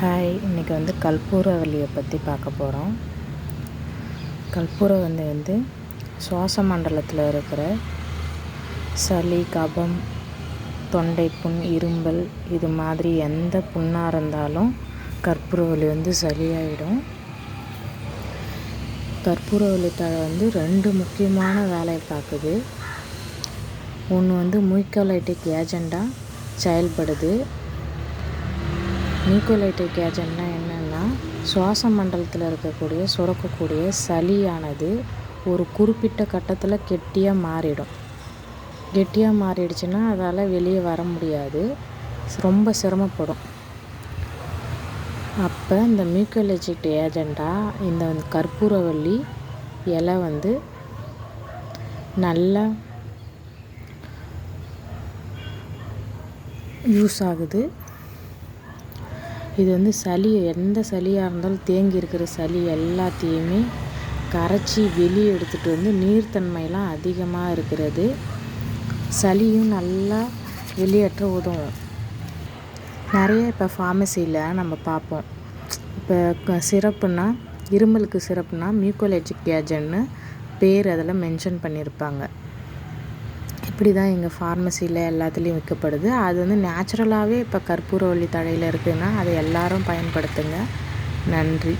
Hi இன்றைக்கி வந்து கற்பூரவல்லியை பற்றி பார்க்க போகிறோம் கற்பூரவல்லி வந்து சுவாச மண்டலத்தில் இருக்கிற சளி கபம் தொண்டை புண் இரும்பல் இது மாதிரி எந்த புண்ணாக இருந்தாலும் கற்பூரவல்லி வந்து சரியாயிடும் கற்பூரவல்லி தழை வந்து ரெண்டு முக்கியமான வேலையை பார்க்குது. ஒன்று வந்து மூக்கோலைட்டிக் ஏஜெண்டாக செயல்படுது. நியூக்கோலைட்டிக் ஏஜென்ட்னா என்னென்னா சுவாச மண்டலத்தில் இருக்கக்கூடிய சுரக்கக்கூடிய சளியானது ஒரு குறிப்பிட்ட கட்டத்தில் கெட்டியாக மாறிடும். கெட்டியாக மாறிடுச்சுன்னா அதால் வெளியே வர முடியாது. ரொம்ப சிரமப்படும். அப்போ இந்த மியூக்கோலஜிக் ஏஜெண்டாக இந்த கற்பூரவல்லி இலை வந்து நல்லா யூஸ் ஆகுது. இது வந்து சளி எந்த சளியாக இருந்தாலும் தேங்கி இருக்கிற சளி எல்லாத்தையுமே கரைச்சி வெளியே எடுத்துகிட்டு வந்து நீர்த்தன்மையெல்லாம் அதிகமாக இருக்கிறது. சளியும் நல்லா வெளியேற்ற உதவும். நிறைய இப்போ ஃபார்மசியில் நம்ம பார்ப்போம். இப்போ சிறப்புனா இருமலுக்கு சிறப்புனா மியூக்கோலஜிக் ஏஜென்ட்னு பேர் அதில் மென்ஷன் பண்ணியிருப்பாங்க. இப்படி தான் எங்கள் ஃபார்மசியில் எல்லாத்துலேயும் விற்கப்படுது. அது வந்து நேச்சுரலாகவே இப்போ கற்பூரவள்ளி தழையில் இருக்குதுன்னா அதை எல்லாரும் பயன்படுத்துங்க. நன்றி.